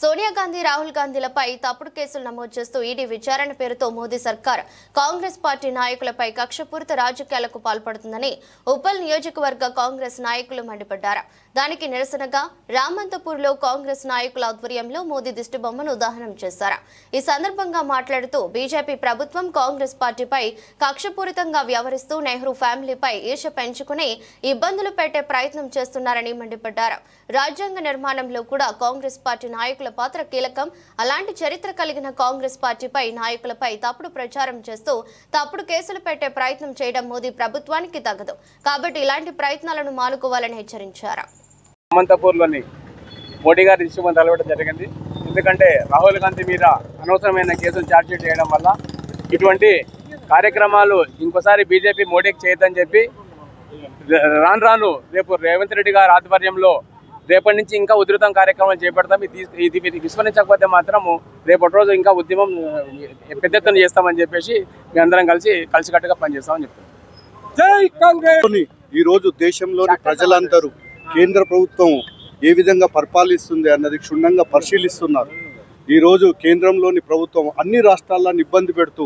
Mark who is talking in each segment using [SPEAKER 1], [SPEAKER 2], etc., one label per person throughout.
[SPEAKER 1] Sonia Gandhi Rahul గాంధీలపై తప్పుడు కేసులు నమోదు చేస్తూ ఈడీ విచారణ పేరుతో మోదీ సర్కార్ కాంగ్రెస్ పార్టీ నాయకులపై కక్షపూరిత రాజకీయాలకు పాల్పడుతుందని ఉప్పల్ నియోజకవర్గ కాంగ్రెస్ నాయకులు మండిపడ్డారు. దానికి నిరసనగా రామంతపూర్లో కాంగ్రెస్ నాయకుల ఆధ్వర్యంలో మోదీ దిష్టిబొమ్మను దహనం చేశారు. ఈ సందర్భంగా మాట్లాడుతూ బీజేపీ ప్రభుత్వం కాంగ్రెస్ పార్టీపై కక్షపూరితంగా వ్యవహరిస్తూ నెహ్రూ ఫ్యామిలీపై ఈర్ష పెంచుకుని ఇబ్బందులు పెట్టే ప్రయత్నం చేస్తున్నారని మండిపడ్డారు. రాజ్యాంగ నిర్మాణంలో కూడా కాంగ్రెస్ పార్టీ నాయకులు పాత్ర కీలకం. అలాంటి చరిత్ర కలిగిన కాంగ్రెస్ పార్టీపై నాయకులపై తప్పుడు ప్రచారం చేస్తూ తప్పుడు కేసులు పెట్టే ప్రయత్నం చేయడం మోదీ ప్రభుత్వానికి తగదు. కాబట్టి ఇలాంటి ప్రయత్నాలను మానుకోవాలని హెచ్చరించారు.
[SPEAKER 2] అమంతపూర్లోని మోడీ గారి దృష్టి తలవడం జరిగింది. ఎందుకంటే రాహుల్ గాంధీ మీద అనవసరమైన కేసులు ఛార్జ్షీట్ చేయడం వల్ల ఇటువంటి కార్యక్రమాలు ఇంకోసారి బీజేపీ మోడీకి చేయొద్దని చెప్పి రాను రాను రేపు రేవంత్ రెడ్డి గారి ఆధ్వర్యంలో రేపటి నుంచి ఇంకా ఉధృతం కార్యక్రమాలు చేపడతాం. ఇది మీరు విస్మరించకపోతే మాత్రము రేపటి రోజు ఇంకా ఉద్యమం పెద్ద ఎత్తున చేస్తామని చెప్పేసి మీ అందరం కలిసి కలిసికట్టుగా పనిచేస్తామని చెప్తాం
[SPEAKER 3] జై కాంగ్రెస్! ఈ రోజు దేశంలోని ప్రజలందరూ కేంద్ర ప్రభుత్వం ఏ విధంగా పరిపాలిస్తుంది అన్నది క్షుణ్ణంగా పరిశీలిస్తున్నారు. ఈ రోజు కేంద్రంలోని ప్రభుత్వం అన్ని రాష్ట్రాలను ఇబ్బంది పెడుతూ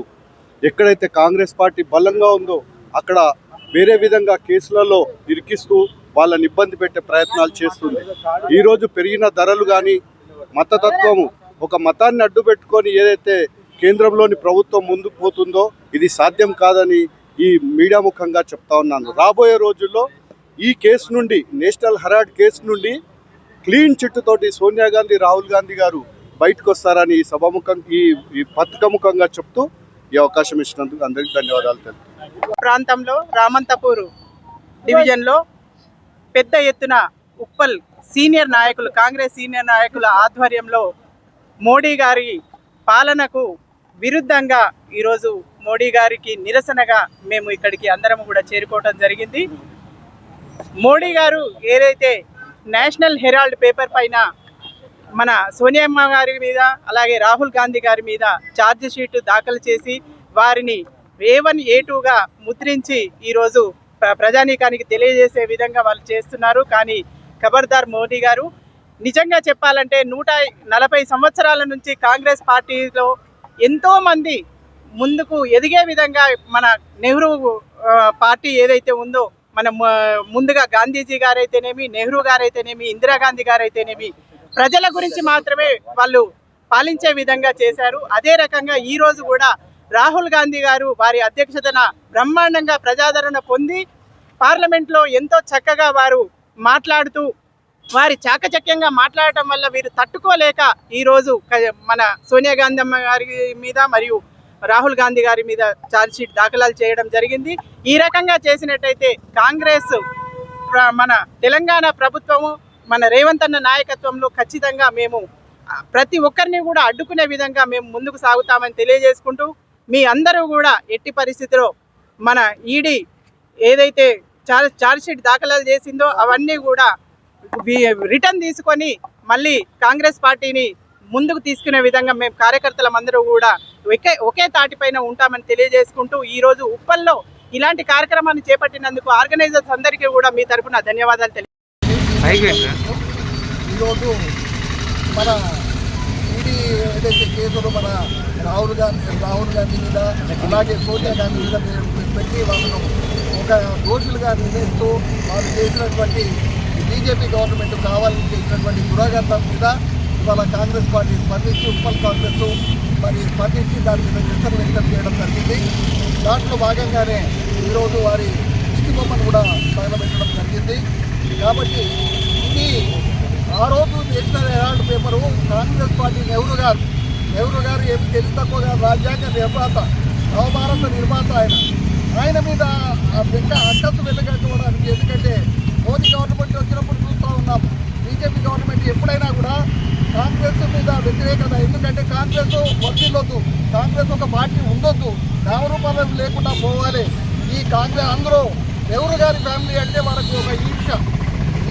[SPEAKER 3] ఎక్కడైతే కాంగ్రెస్ పార్టీ బలంగా ఉందో అక్కడ వేరే విధంగా కేసులలో ఇరికిస్తూ వాళ్ళని ఇబ్బంది పెట్టే ప్రయత్నాలు చేస్తుంది. ఈరోజు పెరిగిన ధరలు కానీ మతతత్వము ఒక మతాన్ని అడ్డు పెట్టుకొని ఏదైతే కేంద్రంలోని ప్రభుత్వం ముందుకు పోతుందో ఇది సాధ్యం కాదని ఈ మీడియా ముఖంగా చెప్తా ఉన్నాను. రాబోయే రోజుల్లో ఈ కేసు నుండి నేషనల్ హెరాల్డ్ కేసు నుండి క్లీన్ చిట్టుతోటి సోనియా గాంధీ రాహుల్ గాంధీ గారు బయటకు వస్తారని ఈ సభాముఖం ఈ ఈ పథకముఖంగా చెప్తూ ఈ అవకాశం ఇచ్చినందుకు అందరికీ ధన్యవాదాలు తెలుపు
[SPEAKER 4] ప్రాంతంలో రామంతపూరు డివిజన్లో పెద్ద ఎత్తున ఉప్పల్ సీనియర్ నాయకులు కాంగ్రెస్ సీనియర్ నాయకుల ఆధ్వర్యంలో మోడీ గారి పాలనకు విరుద్ధంగా ఈరోజు మోడీ గారికి నిరసనగా మేము ఇక్కడికి అందరం కూడా చేరుకోవడం జరిగింది. మోడీ గారు ఏదైతే నేషనల్ హెరాల్డ్ పేపర్ పైన మన సోనియమ్మ గారి మీద అలాగే రాహుల్ గాంధీ గారి మీద ఛార్జ్ షీట్ దాఖలు చేసి వారిని ఏ వన్ ఏ టూగా ముద్రించి ఈరోజు ప్రజానీకానికి తెలియజేసే విధంగా వాళ్ళు చేస్తున్నారు. కానీ ఖబర్దార్ మోదీ గారు నిజంగా చెప్పాలంటే నూట నలభై సంవత్సరాల నుంచి కాంగ్రెస్ పార్టీలో ఎంతోమంది ముందుకు ఎదిగే విధంగా మన నెహ్రూ పార్టీ ఏదైతే ఉందో మన ముందుగా గాంధీజీ గారైతేనేమి నెహ్రూ గారైతేనేమి ఇందిరాగాంధీ గారైతేనేమి ప్రజల గురించి మాత్రమే వాళ్ళు పాలించే విధంగా చేశారు. అదే రకంగా ఈరోజు కూడా రాహుల్ గాంధీ గారు వారి అధ్యక్షతన బ్రహ్మాండంగా ప్రజాదరణ పొంది పార్లమెంట్లో ఎంతో చక్కగా వారు మాట్లాడుతూ వారి చాకచక్యంగా మాట్లాడటం వల్ల వీరు తట్టుకోలేక ఈరోజు మన సోనియా గాంధీ అమ్మ గారి మీద మరియు రాహుల్ గాంధీ గారి మీద ఛార్జ్షీట్ దాఖలాలు చేయడం జరిగింది. ఈ రకంగా చేసినట్టయితే కాంగ్రెస్ మన తెలంగాణ ప్రభుత్వము మన రేవంత్ అన్న నాయకత్వంలో ఖచ్చితంగా మేము ప్రతి ఒక్కరిని కూడా అడ్డుకునే విధంగా మేము ముందుకు సాగుతామని తెలియజేసుకుంటూ మీ అందరూ కూడా ఎట్టి పరిస్థితిలో మన ఈడీ ఏదైతే చార్జ్ ఛార్జ్ షీట్ దాఖలాలు చేసిందో అవన్నీ కూడా రిటర్న్ తీసుకొని మళ్ళీ కాంగ్రెస్ పార్టీని ముందుకు తీసుకునే విధంగా మేము కార్యకర్తలం అందరూ కూడా ఒకే ఒకే తాటిపైన ఉంటామని తెలియజేసుకుంటూ ఈ రోజు ఉప్పల్లో ఇలాంటి కార్యక్రమాన్ని చేపట్టినందుకు ఆర్గనైజర్స్ అందరికీ కూడా మీ తరపున ధన్యవాదాలు తెలియ
[SPEAKER 5] ఈరోజు మన ఈడీ ఏదైతే కేసులు మన రాహుల్ గాంధీ రాహుల్ గాంధీ మీద అలాగే సోనియా గాంధీ మీద పెట్టి వాళ్ళను ఒక దోషులుగా నిర్ణయిస్తూ వాళ్ళు చేసినటువంటి బీజేపీ గవర్నమెంట్ కావాలని చేసినటువంటి దురాగతం మీద ఇవాళ కాంగ్రెస్ పార్టీ స్పందించి ఉప్పల్ కాంగ్రెస్ మరి స్పందించి దాని మీద నిరసన వ్యక్తం చేయడం జరిగింది. దాంట్లో భాగంగానే ఈరోజు వారి దృష్టి బొమ్మను కూడా తగలబెట్టడం జరిగింది. కాబట్టి ఆ రోజు National Herald paper? Congress party Nehru గారు. నెహ్రూ గారు ఏమి తెలివి తక్కువగా రాజ్యాంగ నిర్మాత నవభారత నిర్మాత ఆయన. ఆయన మీద ఆ అంతస్తు వెళ్ళగట్టుకోవడానికి ఎందుకంటే మోదీ గవర్నమెంట్ వచ్చినప్పుడు చూస్తూ ఉన్నాం. బీజేపీ గవర్నమెంట్ ఎప్పుడైనా కూడా కాంగ్రెస్ మీద వ్యతిరేకత. ఎందుకంటే కాంగ్రెస్ వర్తిల్లొద్దు కాంగ్రెస్ ఒక పార్టీ ఉండొద్దు. నామరూపాలు లేకుండా పోవాలి. ఈ కాంగ్రెస్ అందరూ నెహ్రూ గారి ఫ్యామిలీ అంటే మనకు ఒక ఈర్ష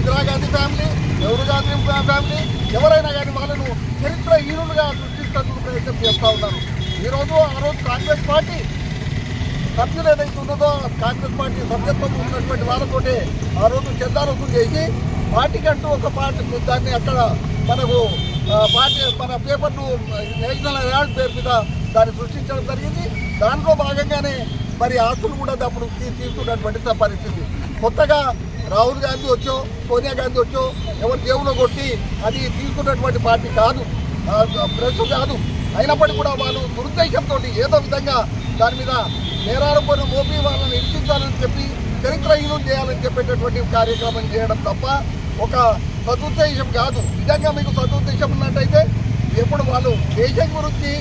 [SPEAKER 5] ఇందిరాగాంధీ ఫ్యామిలీ నెహ్రూ గాంధీ ఫ్యామిలీ ఎవరైనా కానీ వాళ్ళను చరిత్ర హీనులుగా సృష్టించేందుకు ప్రయత్నం చేస్తూ ఉన్నారు. ఈరోజు ఆ రోజు కాంగ్రెస్ పార్టీ సభ్యులు ఏదైతే ఉన్నదో కాంగ్రెస్ పార్టీ సభ్యత్వం ఉన్నటువంటి వాళ్ళతోటి ఆ రోజు చందారోసం చేసి పార్టీకంటూ ఒక పార్టీ దాన్ని అక్కడ మనకు పార్టీ మన పేపర్ను నేషనల్ అవార్డ్ పేరు మీద దాన్ని సృష్టించడం జరిగింది. దాంట్లో భాగంగానే మరి ఆస్తులు కూడా అప్పుడు తీసుకున్నటువంటి పరిస్థితి. కొత్తగా రాహుల్ గాంధీ వచ్చో సోనియా గాంధీ వచ్చో ఎవరు జేబులో కొట్టి అది తీసుకున్నటువంటి పార్టీ కాదు ఆ, ప్రెస్ కాదు. అయినప్పటికీ కూడా వాళ్ళు దురుద్దేశంతో ఏదో విధంగా దాని మీద నేరారోపణ మోపి వాళ్ళని ఇరికించాలని చెప్పి చరిత్రహీనం చేయాలని చెప్పేటటువంటి కార్యక్రమం చేయడం తప్ప ఒక సదుద్దేశం కాదు. నిజంగా మీకు సదుద్దేశం ఉన్నట్టయితే ఎప్పుడు వాళ్ళు దేశం గురించి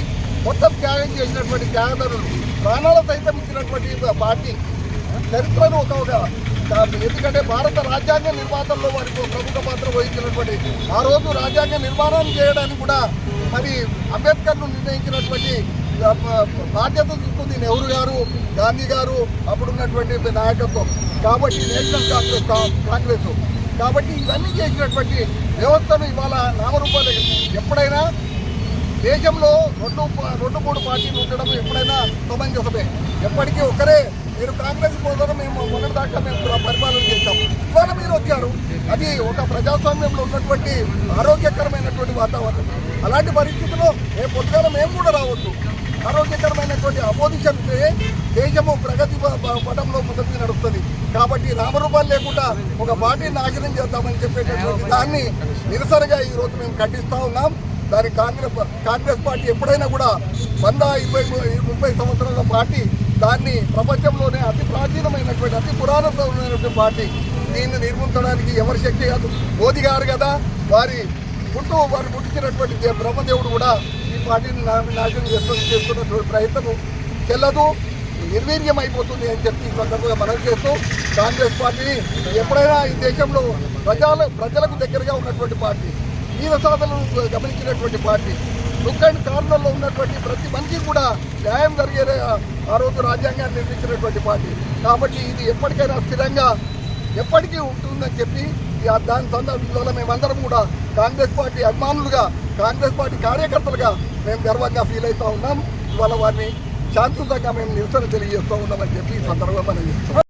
[SPEAKER 5] మొత్తం త్యాగం చేసినటువంటి త్యాగదారులు ప్రాణాల సైతం ఇచ్చినటువంటి పార్టీ. చరిత్రను ఒక ఒక ఎందుకంటే భారత రాజ్యాంగ నిర్మాణంలో వారికి ప్రముఖ పాత్ర వహించినటువంటి ఆ రోజు రాజ్యాంగ నిర్మాణం చేయడానికి కూడా మరి అంబేద్కర్ను నిర్ణయించినటువంటి బాధ్యత తీసుకుంది నెహ్రూ గారు గాంధీ గారు అప్పుడున్నటువంటి నాయకత్వం. కాబట్టి నేషనల్ కాంగ్రెస్ కాంగ్రెస్. కాబట్టి ఇవన్నీ చేసినటువంటి వ్యవస్థను ఇవాళ నామరూపాలు ఎప్పుడైనా దేశంలో రెండు రెండు మూడు పార్టీలు ఉండడం ఎప్పుడైనా సమంజసమే. ఎప్పటికీ ఒకరే మీరు కాంగ్రెస్ పోతారు మేము మొన్నటిదాకా మేము కూడా పరిపాలన చేశాం. ఇవాళ మీరు వచ్చారు. అది ఒక ప్రజాస్వామ్యంలో ఉన్నటువంటి ఆరోగ్యకరమైనటువంటి వాతావరణం. అలాంటి పరిస్థితుల్లో రేపు పొద్దున మేము కూడా రావచ్చు ఆరోగ్యకరమైనటువంటి అపోజిషన్ ఉంటే దేశము ప్రగతి ప- పటంలో ముందుకు నడుస్తుంది. కాబట్టి నామరూపాలు లేకుండా ఒక పార్టీ నాశనం చేద్దామని చెప్పేటటువంటి దాన్ని నిరసనగా ఈ రోజు మేము ఖండిస్తూ ఉన్నాం. దాని కాంగ్రెస్ కాంగ్రెస్ పార్టీ ఎప్పుడైనా కూడా వంద ఇరవై ముప్పై సంవత్సరాల పార్టీ దాన్ని ప్రపంచంలోనే అతి ప్రాచీనమైనటువంటి అతి పురాతనమైనటువంటి పార్టీ. దీన్ని నిర్మించడానికి ఎవరి శక్తి కాదు. మోదీ గారు కదా వారి పుట్టు వారు పుట్టించినటువంటి బ్రహ్మదేవుడు కూడా ఈ పార్టీని నాశనం చేస్తూ చేస్తున్నటువంటి ప్రయత్నం చెల్లదు నిర్వీర్యం అయిపోతుంది అని చెప్పి ఈ సందర్భంగా మనం చేస్తూ కాంగ్రెస్ పార్టీని ఎప్పుడైనా ఈ దేశంలో ప్రజల ప్రజలకు దగ్గరగా ఉన్నటువంటి పార్టీ జీవ సాధనను గమనించినటువంటి పార్టీ. లుక్ అండ్ కార్నర్లో ఉన్నటువంటి ప్రతి మనిషికి కూడా న్యాయం జరిగే ఆ రోజు రాజ్యాంగాన్ని నిర్మించినటువంటి పార్టీ. కాబట్టి ఇది ఎప్పటికైనా స్థిరంగా ఎప్పటికీ ఉంటుందని చెప్పి దాని సందర్భంలో మేమందరం కూడా కాంగ్రెస్ పార్టీ అభిమానులుగా కాంగ్రెస్ పార్టీ కార్యకర్తలుగా మేము గర్వంగా ఫీల్ అవుతా ఉన్నాం. ఇవాళ వారిని శాంతియుతంగా మేము నిరసన తెలియజేస్తూ ఉన్నామని చెప్పి ఈ సందర్భంగా మనం